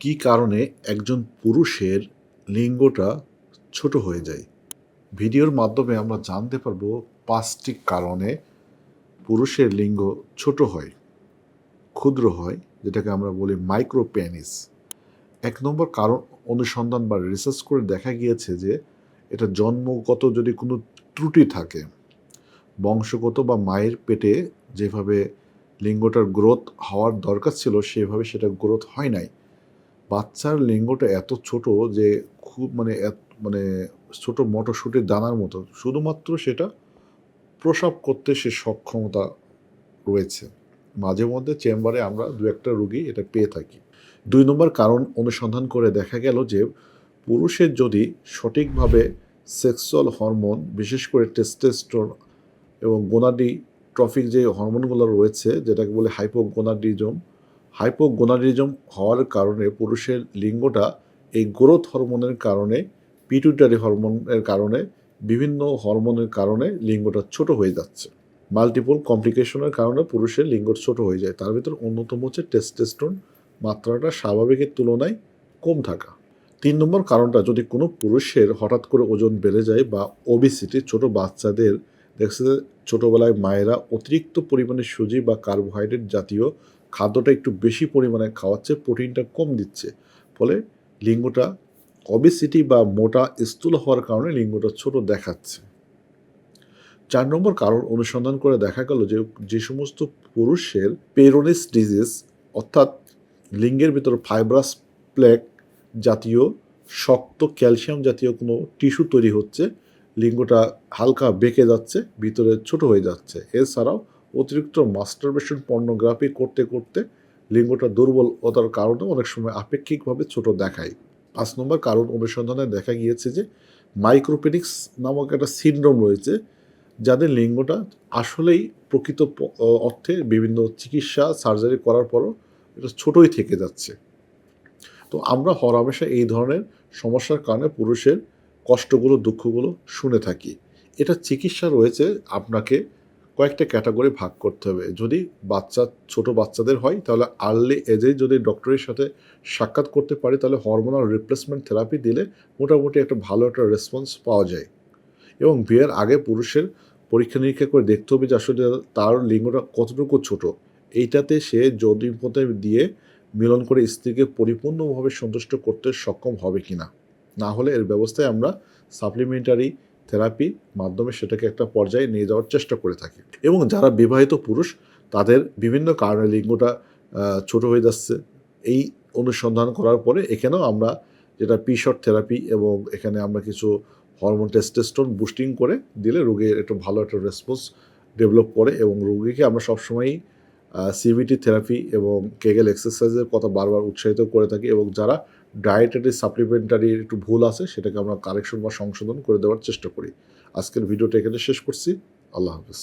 কী কারণে একজন পুরুষের লিঙ্গটা ছোট হয়ে যায়? ভিডিওর মাধ্যমে আমরা জানতে পারব পাঁচটি কারণে পুরুষের লিঙ্গ ছোট হয়, ক্ষুদ্র হয়, যেটাকে আমরা বলি মাইক্রো পেনিস এক নম্বর কারণ অনুসন্ধান বা রিসার্চ করে দেখা গিয়েছে যে এটা জন্মগত যদি কোনো ত্রুটি থাকে, বংশগত বা মায়ের পেটে যেভাবে লিঙ্গটার গ্রোথ হওয়ার দরকার ছিল, সেভাবে সেটা গ্রোথ হয় নাই। বাচ্চার লিঙ্গটা এত ছোট যে খুব মানে মানে ছোট মটরশুঁটির দানার মতো। শুধুমাত্র সেটা প্রসাব করতে সে সক্ষমতা রয়েছে। মাঝে মধ্যে চেম্বারে আমরা দু একটা রুগী এটা পেয়ে থাকি। দুই নম্বর কারণ অনুসন্ধান করে দেখা গেল যে পুরুষের যদি সঠিকভাবে সেক্সুয়াল হরমোন, বিশেষ করে টেস্টেস্টোন এবং গোনাডি ট্রফিক যে হরমোনগুলো রয়েছে, যেটাকে বলে হাইপোগোনাডিজম হাইপোগোনাডিজম হওয়ার কারণে পুরুষের লিঙ্গটা এই গ্রোথ হরমোনের কারণে পিটুইটারি হরমোনের কারণে, বিভিন্ন হরমোনের কারণে লিঙ্গটা ছোট হয়ে যাচ্ছে। মাল্টিপল কমপ্লিকেশনের কারণে পুরুষের লিঙ্গ ছোট হয়ে যায়। তার ভিতর অন্যতম হচ্ছে টেস্টেস্টোন মাত্রাটা স্বাভাবিকের তুলনায় কম থাকা। তিন নম্বর কারণটা, যদি কোনো পুরুষের হঠাৎ করে ওজন বেড়ে যায় বা ওবিসিটি ছোট বাচ্চাদের, দেখছে ছোটোবেলায় মায়েরা অতিরিক্ত পরিমাণে সুজি বা কার্বোহাইড্রেট জাতীয় খাদ্যটা একটু বেশি পরিমাণে খাওয়াচ্ছে, প্রোটিনটা কম দিচ্ছে। ফলে লিঙ্গটা অবিসিটি বা মোটা স্থূল হওয়ার কারণে লিঙ্গটা ছোট দেখাচ্ছে। চার নম্বর কারণ অনুসন্ধান করে দেখা গেল যে যে সমস্ত পুরুষের পেরোনিস ডিজিজ, অর্থাৎ লিঙ্গের ভিতর ফাইব্রাস প্লেক জাতীয় শক্ত ক্যালসিয়াম জাতীয় কোনো টিস্যু তৈরি হচ্ছে, লিঙ্গটা হালকা বেঁকে যাচ্ছে, ভিতরে ছোট হয়ে যাচ্ছে। এছাড়াও অতিরিক্ত মাস্টারবেশন পর্নোগ্রাফি করতে করতে লিঙ্গটা দুর্বলতার কারণে অনেক সময় আপেক্ষিকভাবে ছোট দেখায়। পাঁচ নম্বর কারণ অনুসন্ধানে দেখা গিয়েছে যে মাইক্রোপেনিক্স নামক একটা সিনড্রোম রয়েছে, যাদের লিঙ্গটা আসলেই প্রকৃত অর্থে বিভিন্ন চিকিৎসা সার্জারি করার পরও এটা ছোটই থেকে যাচ্ছে। তো আমরা হরহামেশা এই ধরনের সমস্যার কারণে পুরুষের কষ্টগুলো, দুঃখগুলো শুনে থাকি। এটা চিকিৎসা রয়েছে আপনাকে কয়েকটা ক্যাটাগরি ভাগ করতে হবে। যদি বাচ্চা, ছোট বাচ্চাদের হয়, তাহলে আর্লি এজে যদি ডক্টরের সাথে সাক্ষাৎ করতে পারি, তাহলে হরমোনাল রিপ্লেসমেন্ট থেরাপি দিলে মোটামুটি একটা ভালো একটা রেসপন্স পাওয়া যায়। এবং বিয়ের আগে পুরুষের পরীক্ষা নিরীক্ষা করে দেখতে হবে যে আসলে তার লিঙ্গটা কতটুকু ছোট। এইটাতে সে যদি পথে দিয়ে মিলন করে স্ত্রীকে পরিপূর্ণভাবে সন্তুষ্ট করতে সক্ষম হবে কিনা। না হলে এর ব্যবস্থায় আমরা সাপ্লিমেন্টারি থেরাপি মাধ্যমে সেটাকে একটা পর্যায়ে নিয়ে যাওয়ার চেষ্টা করে থাকি। এবং যারা বিবাহিত পুরুষ, তাদের বিভিন্ন কারণে লিঙ্গটা ছোট হয়ে যাচ্ছে। এই অনুসন্ধান করার পরে এখানেও আমরা যেটা পিশট থেরাপি এবং এখানে আমরা কিছু হরমোন টেস্টেস্টোন বুস্টিং করে দিলে রোগীর একটু ভালো একটা রেসপন্স ডেভেলপ করে এবং রোগীকে আমরা সবসময়ই সিবিটি থেরাপি এবং কেগেল এক্সারসাইজের কথা বারবার উৎসাহিত করে থাকি এবং যারা ডায়েটারি সাপ্লিমেন্টারি একটু ভুল আছে, সেটাকে আমরা কারেকশন বা সংশোধন করে দেওয়ার চেষ্টা করি। আজকের ভিডিওটা এখানে শেষ করছি। আল্লাহ হাফিজ।